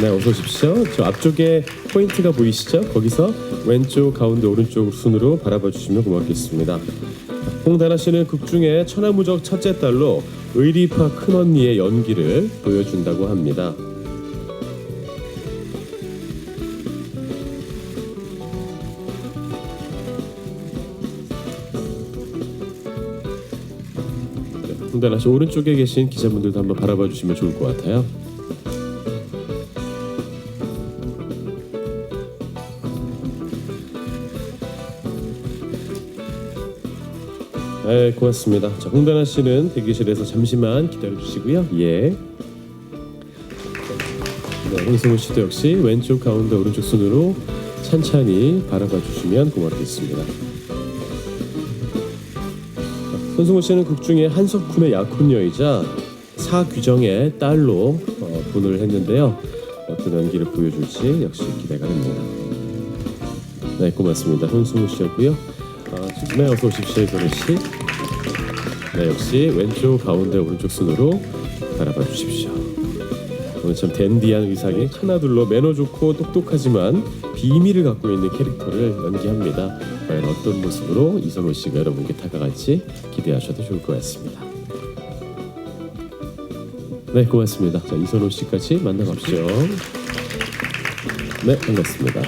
네, 어서 오십시오. 저 앞쪽에 포인트가 보이시죠? 거기서 왼쪽, 가운데, 오른쪽 순으로 바라봐 주시면 고맙겠습니다. 홍다나 씨는 극 중에 천하무적 첫째 딸로 의리파 큰언니의 연기를 보여준다고 합니다. 씨 오른쪽에 계신 기자분들도 한번 바라봐 주시면 좋을 것 같아요. 네, 고맙습니다. 자, 홍다나 씨는 대기실에서 잠시만 기다려 주시고요. 예. 네, 홍승우 씨도 역시 왼쪽, 가운데, 오른쪽 순으로 찬찬히 바라봐 주시면 고맙겠습니다. 손승우 씨는 극 중에 한석훈의 약혼녀이자 사규정의 딸로 어, 분을 했는데요. 어떤 연기를 보여줄지 역시 기대가 됩니다. 네, 고맙습니다. 손승우 씨였고요. 아, 네, 어서 오십시오, 이선우 씨. 네, 역시 왼쪽, 가운데, 오른쪽 순으로 바라봐 주십시오. 오늘 참 댄디한 의상에 하나둘러 매너 좋고 똑똑하지만 비밀을 갖고 있는 캐릭터를 연기합니다. 과연 어떤 모습으로 이선호 씨가 여러분께 다가갈지 기대하셔도 좋을 것 같습니다. 네, 고맙습니다. 자, 이선호 씨까지 만나봅시오. 네, 반갑습니다.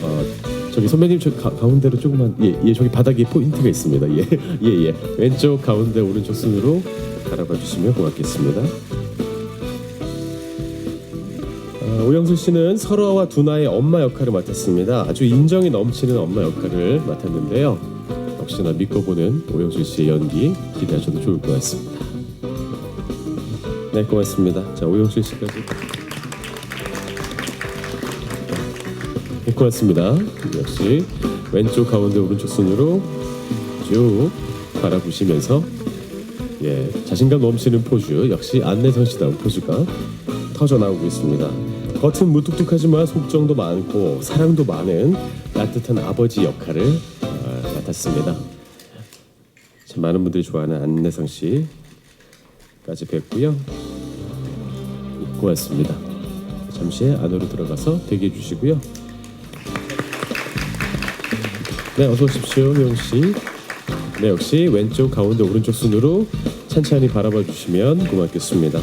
어, 저기 선배님 저 가, 가운데로 조금만 예, 예 저기 바닥에 포인트가 있습니다. 예, 예, 예. 왼쪽 가운데 오른쪽 순으로 바라봐 주시면 고맙겠습니다. 아, 오영수 씨는 설아와 두나의 엄마 역할을 맡았습니다. 아주 인정이 넘치는 엄마 역할을 맡았는데요. 역시나 믿고 보는 오영수 씨의 연기 기대하셔도 좋을 것 같습니다. 네, 고맙습니다. 자, 오영수 씨까지. 네, 고맙습니다. 역시 왼쪽 가운데 오른쪽 순으로 쭉 바라보시면서 예 자신감 넘치는 포즈 역시 안내선 씨다운 포즈가 터져 나오고 있습니다. 겉은 무뚝뚝하지만 속정도 많고 사랑도 많은 따뜻한 아버지 역할을 어, 맡았습니다. 참 많은 분들이 좋아하는 안내상 씨까지 뵙고요. 고맙습니다. 잠시 안으로 들어가서 대기해 주시고요. 네, 어서 오십시오, 효영 씨. 네, 역시 왼쪽, 가운데, 오른쪽 순으로 찬찬히 바라봐 주시면 고맙겠습니다.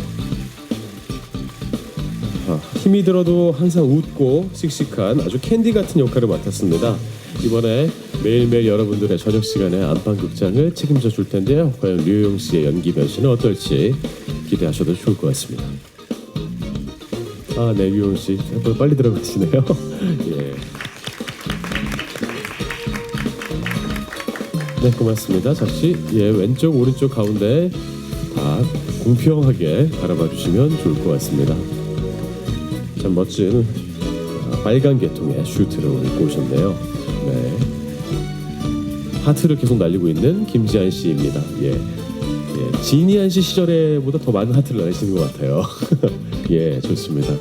아, 힘이 들어도 항상 웃고 씩씩한 아주 캔디 같은 역할을 맡았습니다. 이번에 매일매일 여러분들의 저녁 시간에 안방 극장을 책임져 줄 텐데요. 과연 류용 씨의 연기 변신은 어떨지 기대하셔도 좋을 것 같습니다. 아, 네, 류용 씨, 빨리 들어가시네요. 예. 네, 고맙습니다. 잠시 예 왼쪽 오른쪽 가운데 다 공평하게 바라봐 주시면 좋을 것 같습니다. 참 멋진 아, 빨간 계통의 슈트를 입고 오셨네요. 네. 하트를 계속 날리고 있는 김지한 씨입니다. 예. 예, 지니한 씨 시절에보다 더 많은 하트를 날리시는 것 같아요. 예, 좋습니다.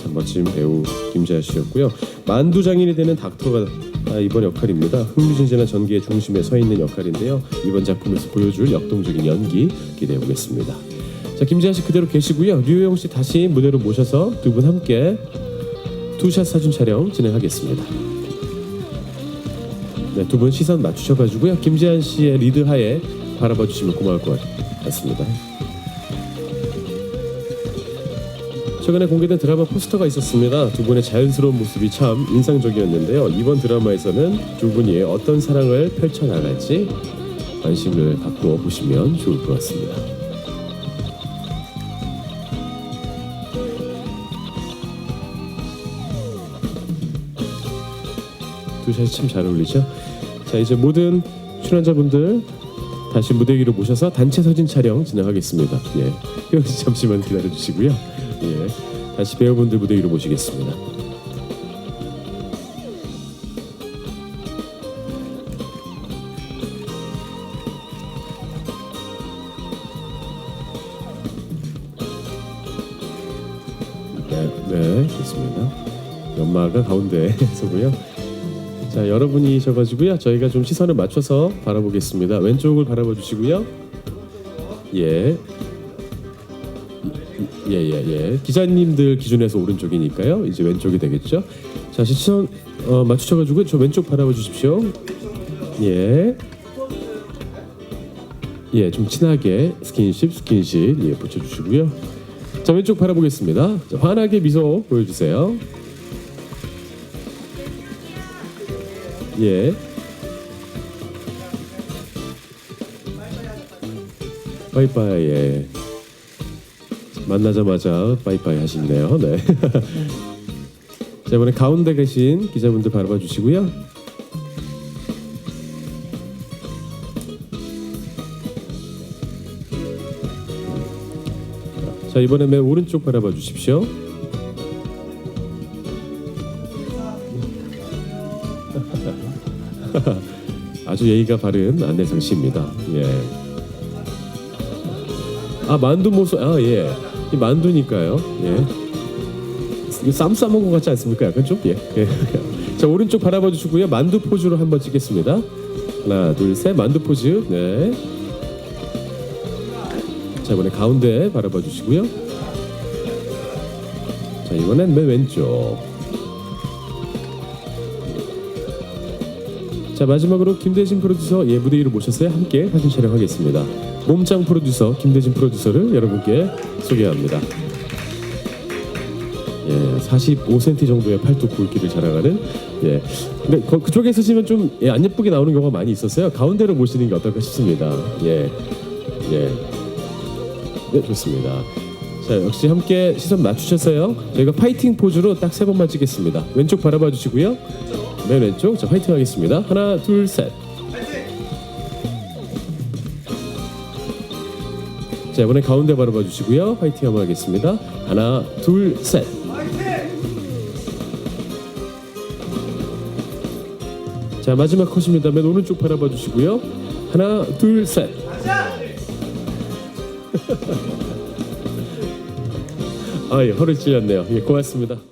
참 멋진 배우 김지한 씨였고요. 만두 장인이 되는 닥터가 아, 이번 역할입니다. 흥미진진한 전개의 중심에 서 있는 역할인데요. 이번 작품에서 보여줄 역동적인 연기 기대해 보겠습니다. 자, 김지한 씨 그대로 계시고요. 류영 씨 다시 무대로 모셔서 두 분 함께 투샷 사진 촬영 진행하겠습니다. 네, 두 분 시선 맞추셔가지고요. 김지한 씨의 리드 하에 바라봐 주시면 고마울 것 같습니다. 최근에 공개된 드라마 포스터가 있었습니다. 두 분의 자연스러운 모습이 참 인상적이었는데요. 이번 드라마에서는 두 분이 어떤 사랑을 펼쳐나갈지 관심을 갖고 보시면 좋을 것 같습니다. 두 샷이 참 잘 어울리죠? 자 이제 모든 출연자분들 다시 무대 위로 모셔서 단체 사진 촬영 진행하겠습니다. 예, 씨 잠시만 기다려 주시고요. 예, 다시 배우분들 무대 위로 모시겠습니다. 네, 네, 좋습니다. 연마가 가운데 서고요. 자, 여러분이셔가지고요. 저희가 좀 시선을 맞춰서 바라보겠습니다. 왼쪽을 바라봐 주시고요. 예. 예 예 예, 기자님들 기준에서 오른쪽이니까요. 이제 왼쪽이 되겠죠. 자 시선 어, 맞추셔가지고 저 왼쪽 바라봐 주십시오. 예. 예, 좀 친하게 스킨십, 스킨십 예, 붙여주시고요. 자 왼쪽 바라보겠습니다. 자, 환하게 미소 보여주세요. 예. 빠이빠이. 예. 만나자마자 빠이빠이 하시네요. 네. 자 이번에 가운데 계신 기자분들 바라봐 주시고요. 자 이번에 맨 오른쪽 바라봐 주십시오. 아주 예의가 바른 안내상 씨입니다. 예. 아 만두 모습 아 예. 이 만두니까요. 예. 쌈 싸먹은 것 같지 않습니까? 약간 좀 예. 예. 자 오른쪽 바라봐 주시고요. 만두 포즈로 한번 찍겠습니다. 하나 둘 셋 만두 포즈. 네. 자 이번에 가운데 바라봐 주시고요. 자 이번엔 맨 왼쪽. 자 마지막으로 김대진 프로듀서 예 무대 위로 모셨어요. 함께 사진 촬영하겠습니다. 몸짱 프로듀서 김대진 프로듀서를 여러분께 소개합니다. 예, 45cm 정도의 팔뚝 굵기를 자랑하는 예. 근데 거- 그쪽에 서시면 좀 예, 안 예쁘게 나오는 경우가 많이 있었어요. 가운데로 모시는 게 어떨까 싶습니다. 예. 예. 네, 좋습니다. 자, 역시 함께 시선 맞추셨어요. 저희가 파이팅 포즈로 딱 세 번만 찍겠습니다. 왼쪽 바라봐 주시고요. 맨 왼쪽. 자, 파이팅 하겠습니다. 하나, 둘, 셋. 자, 이번에 가운데 바라봐 주시고요. 파이팅 한번 하겠습니다. 하나, 둘, 셋. 자, 마지막 컷입니다. 맨 오른쪽 바라봐 주시고요. 하나, 둘, 셋. 아, 예, 허를 찔렸네요. 예, 고맙습니다.